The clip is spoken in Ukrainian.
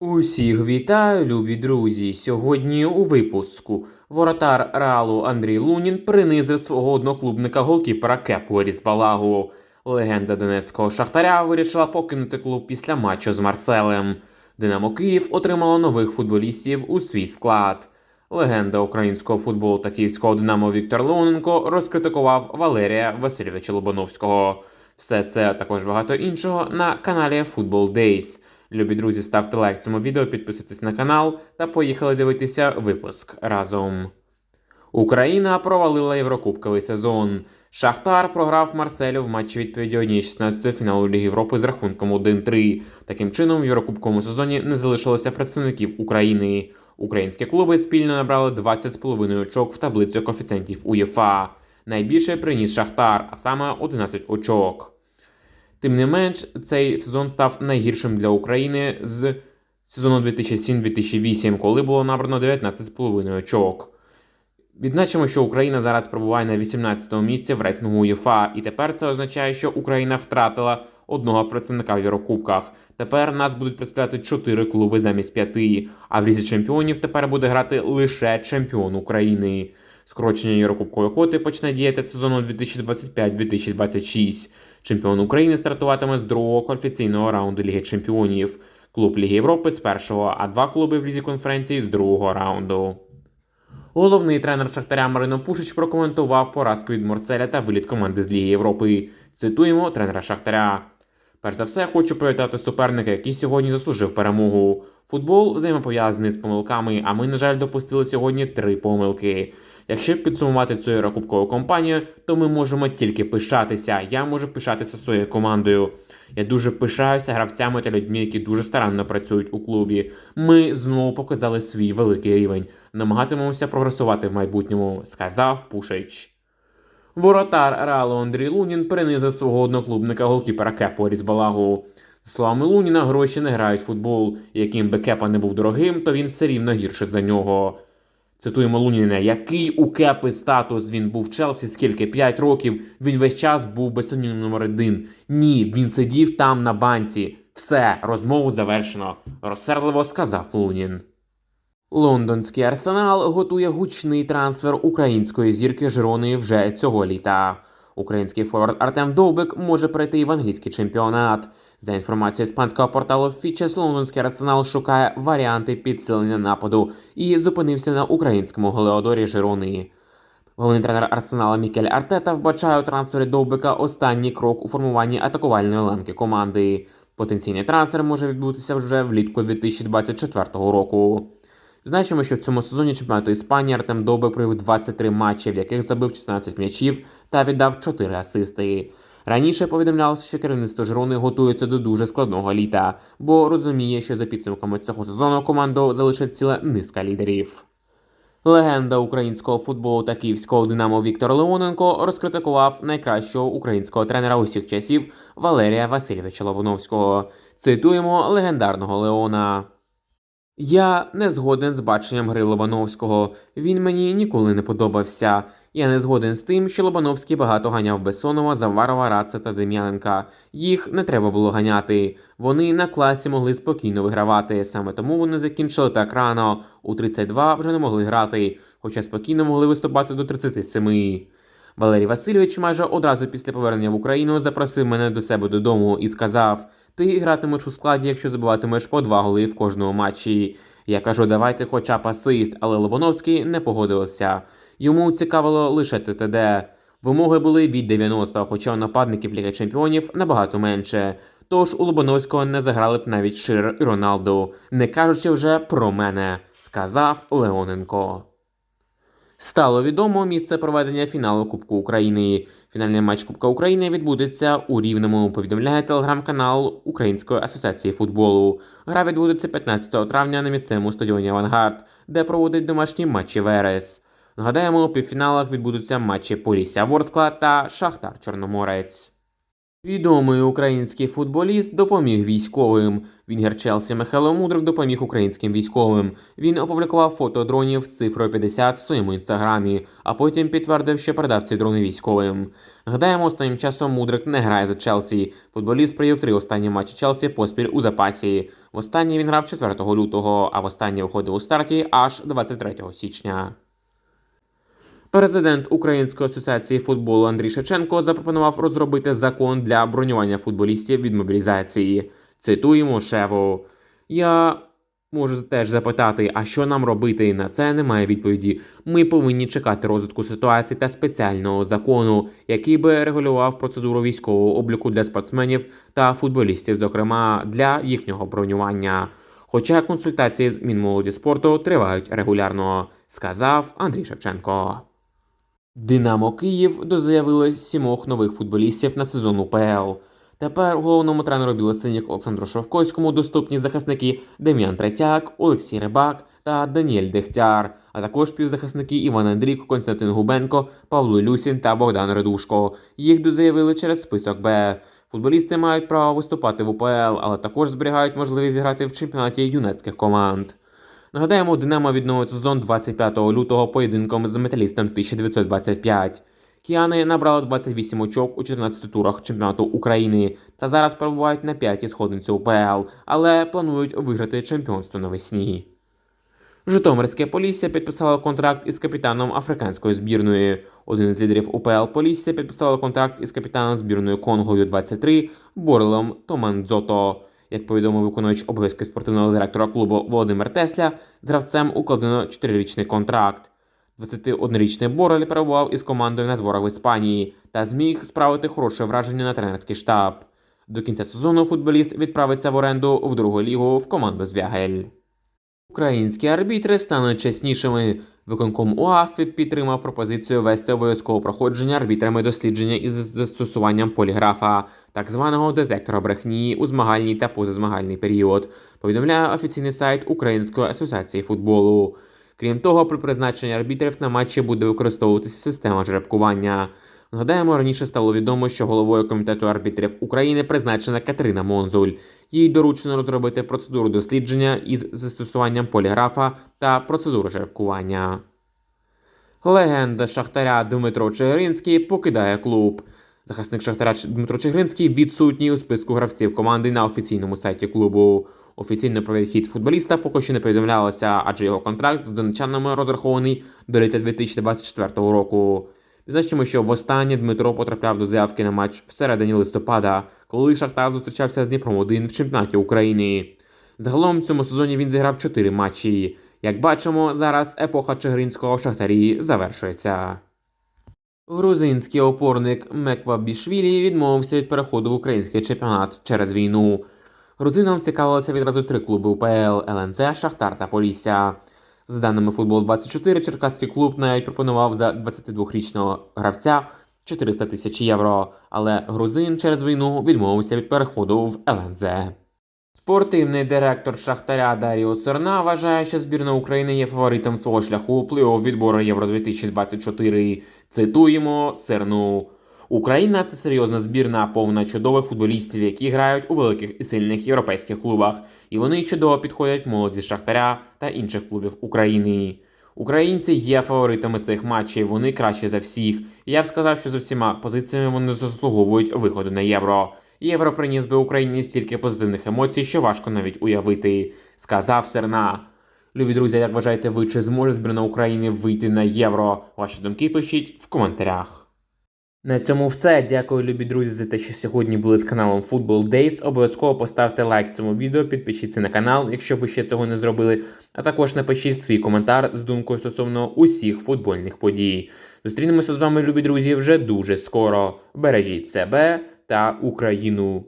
Усіх вітаю, любі друзі! Сьогодні у випуску воротар Реалу Андрій Лунін принизив свого одноклубника голкіпера Кепу Різбалагу. Легенда донецького шахтаря вирішила покинути клуб після матчу з Марселем. Динамо Київ отримало нових футболістів у свій склад. Легенда українського футболу та київського Динамо Віктор Леоненко розкритикував Валерія Васильовича Лобановського. Все це а також багато іншого на каналі Football Days. Любі друзі, ставте лайк цьому відео, підписуйтесь на канал та поїхали дивитися випуск разом. Україна провалила Єврокубковий сезон. Шахтар програв Марселю в матчі відповіді 1-16 фіналу Ліги Європи з рахунком 1-3. Таким чином, в Єврокубковому сезоні не залишилося представників України. Українські клуби спільно набрали 20,5 очок в таблицю коефіцієнтів УЄФА. Найбільше приніс Шахтар, а саме 11 очок. Тим не менш, цей сезон став найгіршим для України з сезону 2007-2008, коли було набрано 19,5 очок. Відзначимо, що Україна зараз перебуває на 18-му місці в рейтингу УЄФА, і тепер це означає, що Україна втратила одного представника в Єврокубках. Тепер нас будуть представляти 4 клуби замість 5, а в лізі чемпіонів тепер буде грати лише чемпіон України. Скорочення Єврокубкової квоти почне діяти сезону 2025-2026. Чемпіон України стартуватиме з другого кваліфікаційного раунду Ліги Чемпіонів. Клуб Ліги Європи з першого, а два клуби в лізі конференції з другого раунду. Головний тренер Шахтаря Марино Пушич прокоментував поразку від Морселя та виліт команди з Ліги Європи. Цитуємо тренера Шахтаря. Перш за все, хочу привітати суперника, який сьогодні заслужив перемогу. Футбол взаємопов'язаний з помилками, а ми, на жаль, допустили сьогодні три помилки. Якщо підсумувати цю єврокубкову кампанію, то ми можемо тільки пишатися. Я можу пишатися своєю командою. Я дуже пишаюся гравцями та людьми, які дуже старанно працюють у клубі. Ми знову показали свій великий рівень. Намагатимемося прогресувати в майбутньому, сказав Пушич. Воротар Реалу Андрій Лунін принизив свого одноклубника голкіпера Кепу Різбалагу. За словами Луніна, гроші не грають в футбол. Яким би Кепа не був дорогим, то він все рівно гірше за нього. Цитуємо Луніна, який у Кепи статус він був в Челсі, скільки 5 років, він весь час був безсумнівним номер один. Ні, він сидів там на банці. Все, розмову завершено, розсердливо сказав Лунін. Лондонський арсенал готує гучний трансфер української зірки Жирони вже цього літа. Український форвард Артем Довбик може перейти і в англійський чемпіонат. За інформацією іспанського порталу Фічес, лондонський арсенал шукає варіанти підсилення нападу і зупинився на українському Голеодорі Жирони. Головний тренер Арсенала Мікель Артета вбачає у трансфері Довбика останній крок у формуванні атакувальної ланки команди. Потенційний трансфер може відбутися вже влітку 2024 року. Значимо, що в цьому сезоні чемпіонату Іспанії Артем Довбик провів 23 матчі, в яких забив 14 м'ячів та віддав 4 асисти. Раніше повідомлялося, що керівництво Жирони готується до дуже складного літа, бо розуміє, що за підсумками цього сезону команду залишить ціла низка лідерів. Легенда українського футболу та київського динамо Віктор Леоненко розкритикував найкращого українського тренера усіх часів Валерія Васильовича Лобановського. Цитуємо легендарного Леона. Я не згоден з баченням гри Лобановського. Він мені ніколи не подобався. Я не згоден з тим, що Лобановський багато ганяв Бесонова, Заварова, Раца та Дем'яненка. Їх не треба було ганяти. Вони на класі могли спокійно вигравати. Саме тому вони закінчили так рано. У 32 вже не могли грати, хоча спокійно могли виступати до 37. Валерій Васильович майже одразу після повернення в Україну запросив мене до себе додому і сказав: Ти гратимеш у складі, якщо забиватимеш по два голи в кожному матчі. Я кажу, давайте хоча б асист, але Лобановський не погодився. Йому цікавило лише ТТД. Вимоги були від 90, хоча нападників Ліги Чемпіонів набагато менше. Тож у Лобановського не заграли б навіть Шир і Роналду, не кажучи вже про мене, сказав Леоненко. Стало відомо місце проведення фіналу Кубку України. Фінальний матч Кубка України відбудеться у Рівному. Повідомляє телеграм-канал Української асоціації футболу. Гра відбудеться 15 травня на місцевому стадіоні Авангард, де проводить домашні матчі Верес. Нагадаємо, у півфіналах відбудуться матчі Полісся Ворскла та Шахтар Чорноморець. Відомий український футболіст допоміг військовим. Вінгер Челсі Михайло Мудрик допоміг українським військовим. Він опублікував фото дронів з цифрою 50 в своєму інстаграмі, а потім підтвердив, що передав ці дрони військовим. Гадаємо, останнім часом Мудрик не грає за Челсі. Футболіст провів три останні матчі Челсі поспіль у запасі. Востаннє він грав 4 лютого, а востаннє виходив у старті аж 23 січня. Президент Української асоціації футболу Андрій Шевченко запропонував розробити закон для бронювання футболістів від мобілізації. Цитуємо Шеву. Я можу теж запитати, а що нам робити? На це немає відповіді. Ми повинні чекати розвитку ситуації та спеціального закону, який би регулював процедуру військового обліку для спортсменів та футболістів, зокрема для їхнього бронювання. Хоча консультації з Мінмолоді спорту тривають регулярно, сказав Андрій Шевченко. Динамо Київ дозаявило сімох нових футболістів на сезон УПЛ. Тепер головному тренеру білосиніх Олександру Шовковському доступні захисники Дем'ян Третяк, Олексій Рибак та Даніель Дехтяр, а також півзахисники Іван Андрійко, Константин Губенко, Павло Люсін та Богдан Редушко. Їх дозаявили через список Б. Футболісти мають право виступати в УПЛ, але також зберігають можливість зіграти в чемпіонаті юнацьких команд. Нагадаємо, Динамо відновить сезон 25 лютого поєдинком з металістом 1925. Кіани набрали 28 очок у 14 турах чемпіонату України та зараз перебувають на п'ятій сходинці УПЛ, але планують виграти чемпіонство навесні. Житомирське Полісся підписало контракт із капітаном африканської збірної. Один з лідерів УПЛ Полісся підписало контракт із капітаном збірної Конго Ю-23 Борелом Томандзото. Як повідомив виконувач обов'язки спортивного директора клубу Володимир Тесля, з гравцем укладено 4-річний контракт. 21-річний Борель перебував із командою на зборах в Іспанії та зміг справити хороше враження на тренерський штаб. До кінця сезону футболіст відправиться в оренду в другу лігу в команду Звягель. Українські арбітри стануть чеснішими. Виконком УАФ підтримав пропозицію вести обов'язкове проходження арбітрами дослідження із застосуванням поліграфа, так званого детектора брехні у змагальний та позазмагальний період. Повідомляє офіційний сайт Української асоціації футболу. Крім того, при призначенні арбітрів на матчі буде використовуватися система жеребкування. Нагадаємо, раніше стало відомо, що головою комітету арбітрів України призначена Катерина Монзуль. Їй доручено розробити процедуру дослідження із застосуванням поліграфа та процедуру жеребкування. Легенда Шахтаря Дмитро Чигиринський покидає клуб. Захисник Шахтаря Дмитро Чигиринський відсутній у списку гравців команди на офіційному сайті клубу. Офіційно про відхід футболіста поки що не повідомлялося, адже його контракт з донечанами розрахований до літа 2024 року. Відзначимо, що востаннє Дмитро потрапляв до заявки на матч всередині листопада, коли Шахтар зустрічався з Дніпром 1 в чемпіонаті України. Загалом в цьому сезоні він зіграв 4 матчі. Як бачимо, зараз епоха Чигиринського в Шахтарі завершується. Грузинський опорник Меква Бішвілі відмовився від переходу в український чемпіонат через війну. Грузином цікавилися відразу три клуби УПЛ ЛНЗ, Шахтар та Полісся. За даними футбол 24 черкаський клуб навіть пропонував за 22-річного гравця 400 тисяч євро, але грузин через війну відмовився від переходу в ЛНЗ. Спортивний директор Шахтаря Даріо Серна вважає, що збірна України є фаворитом свого шляху у плей-офф відбору Євро 2024. Цитуємо Серну. Україна це серйозна збірна, повна чудових футболістів, які грають у великих і сильних європейських клубах, і вони чудово підходять молоді Шахтаря та інших клубів України. Українці є фаворитами цих матчів, вони кращі за всіх. Я б сказав, що за всіма позиціями вони заслуговують виходу на євро. Євро приніс би Україні стільки позитивних емоцій, що важко навіть уявити, сказав Серна. Любі друзі, як вважаєте ви, чи зможе збірна України вийти на євро? Ваші думки пишіть в коментарях. На цьому все. Дякую, любі друзі, за те, що сьогодні були з каналом Football Days. Обов'язково поставте лайк цьому відео, підпишіться на канал, якщо ви ще цього не зробили. А також напишіть свій коментар з думкою стосовно усіх футбольних подій. Зустрінемося з вами, любі друзі, вже дуже скоро. Бережіть себе та Україну.